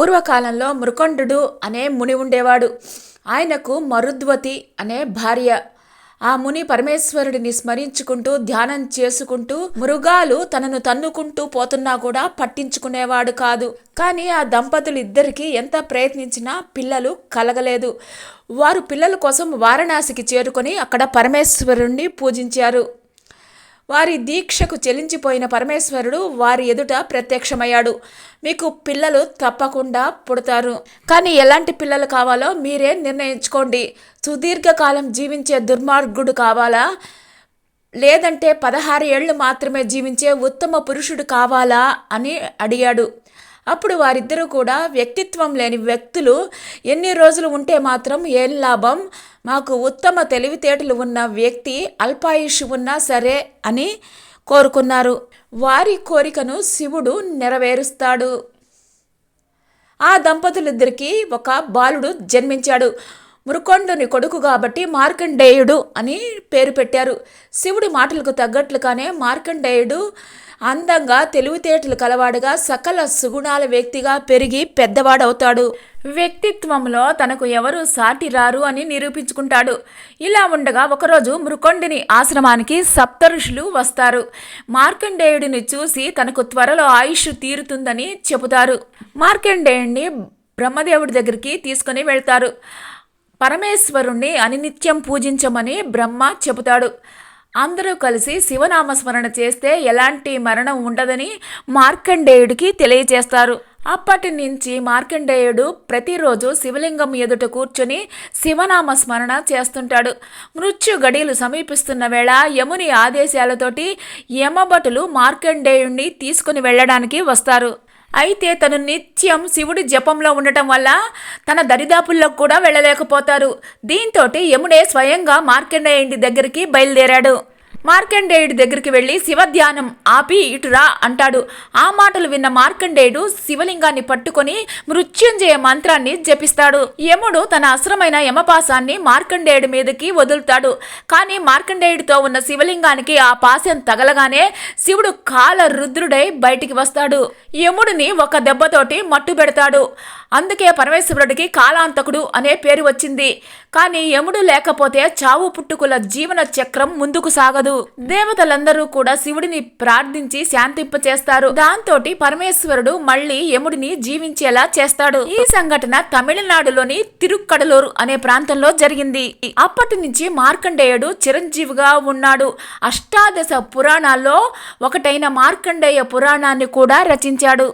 పూర్వకాలంలో మృకండు అనే ముని ఉండేవాడు. ఆయనకు మరుద్వతి అనే భార్య. ఆ ముని పరమేశ్వరుడిని స్మరించుకుంటూ ధ్యానం చేసుకుంటూ మృగాలు తనను తన్నుకుంటూ పోతున్నా కూడా పట్టించుకునేవాడు కాదు. కానీ ఆ దంపతులు ఇద్దరికి ఎంత ప్రయత్నించినా పిల్లలు కలగలేదు. వారు పిల్లల కోసం వారణాసికి చేరుకొని అక్కడ పరమేశ్వరుణ్ణి పూజించారు. వారి దీక్షకు చెలించిపోయిన పరమేశ్వరుడు వారి ఎదుట ప్రత్యక్షమయ్యాడు. మీకు పిల్లలు తప్పకుండా పుడతారు. కానీ ఎలాంటి పిల్లలు కావాలో మీరే నిర్ణయించుకోండి. సుదీర్ఘకాలం జీవించే దుర్మార్గుడు కావాలా? లేదంటే పదహారు ఏళ్ళు మాత్రమే జీవించే ఉత్తమ పురుషుడు కావాలా? అని అడిగాడు. అప్పుడు వారిద్దరూ కూడా వ్యక్తిత్వం లేని వ్యక్తులు ఎన్ని రోజులు ఉంటే మాత్రం ఏం లాభం? మాకు ఉత్తమ తెలివితేటలు ఉన్న వ్యక్తి అల్పాయుష్ ఉన్నా సరే అని కోరుకున్నారు. వారి కోరికను శివుడు నెరవేరుస్తాడు. ఆ దంపతులిద్దరికీ ఒక బాలుడు జన్మించాడు. మురుకొండుని కొడుకు కాబట్టి మార్కండేయుడు అని పేరు పెట్టారు. శివుడి మాటలకు తగ్గట్లుగానే మార్కండేయుడు అందంగా తెలివితేటలు కలవాడుగా సకల సుగుణాల వ్యక్తిగా పెరిగి పెద్దవాడవుతాడు. వ్యక్తిత్వంలో తనకు ఎవరు సాటి రారు అని నిరూపించుకుంటాడు. ఇలా ఉండగా ఒకరోజు మృకొండిని ఆశ్రమానికి సప్తఋషులు వస్తారు. మార్కండేయుడిని చూసి తనకు త్వరలో ఆయుష్ తీరుతుందని చెబుతారు. మార్కండేయుడిని బ్రహ్మదేవుడి దగ్గరికి తీసుకుని వెళ్తారు. పరమేశ్వరుణ్ణి అనినిత్యం పూజించమని బ్రహ్మ చెబుతాడు. అందరూ కలిసి శివనామస్మరణ చేస్తే ఎలాంటి మరణం ఉండదని మార్కండేయుడికి తెలియజేస్తారు. అప్పటి నుంచి మార్కండేయుడు ప్రతిరోజు శివలింగం ఎదుట కూర్చొని శివనామ స్మరణ చేస్తుంటాడు. మృత్యు గడియలు సమీపిస్తున్న వేళ యముని ఆదేశాలతోటి యమభటులు మార్కండేయుణ్ణి తీసుకుని వెళ్ళడానికి వస్తారు. అయితే తను నిత్యం శివుడి జపంలో ఉండటం వల్ల తన దరిదాపుల్లో కూడా వెళ్ళలేకపోతారు. దీంతో యముడే స్వయంగా మార్కండేయుడి దగ్గరికి బయలుదేరాడు. మార్కండేయుడి దగ్గరికి వెళ్ళి శివధ్యానం ఆపి ఇటురా అంటాడు. ఆ మాటలు విన్న మార్కండేయుడు శివలింగాన్ని పట్టుకొని మృత్యుంజయ మంత్రాన్ని జపిస్తాడు. యముడు తన అస్రమైన యమపాసాన్ని మార్కండేయుడి మీదకి వదులుతాడు. కానీ మార్కండేయుడితో ఉన్న శివలింగానికి ఆ పాశం తగలగానే శివుడు కాల రుద్రుడై బయటికి వస్తాడు. యముడిని ఒక దెబ్బతోటి మట్టు పెడతాడు. అందుకే పరమేశ్వరుడికి కాలాంతకుడు అనే పేరు వచ్చింది. కానీ యముడు లేకపోతే చావు పుట్టుకుల జీవన చక్రం ముందుకు సాగదు. దేవతలందరూ కూడా శివుడిని ప్రార్థించి శాంతింప చేస్తారు దాంతో పరమేశ్వరుడు మళ్ళీ యముడిని జీవించేలా చేస్తాడు. ఈ సంఘటన తమిళనాడులోని తిరుక్కడలూరు అనే ప్రాంతంలో జరిగింది. అప్పటి నుంచి మార్కండేయుడు చిరంజీవిగా ఉన్నాడు. అష్టాదశ పురాణాల్లో ఒకటైన మార్కండేయ పురాణాన్ని కూడా రచించాడు.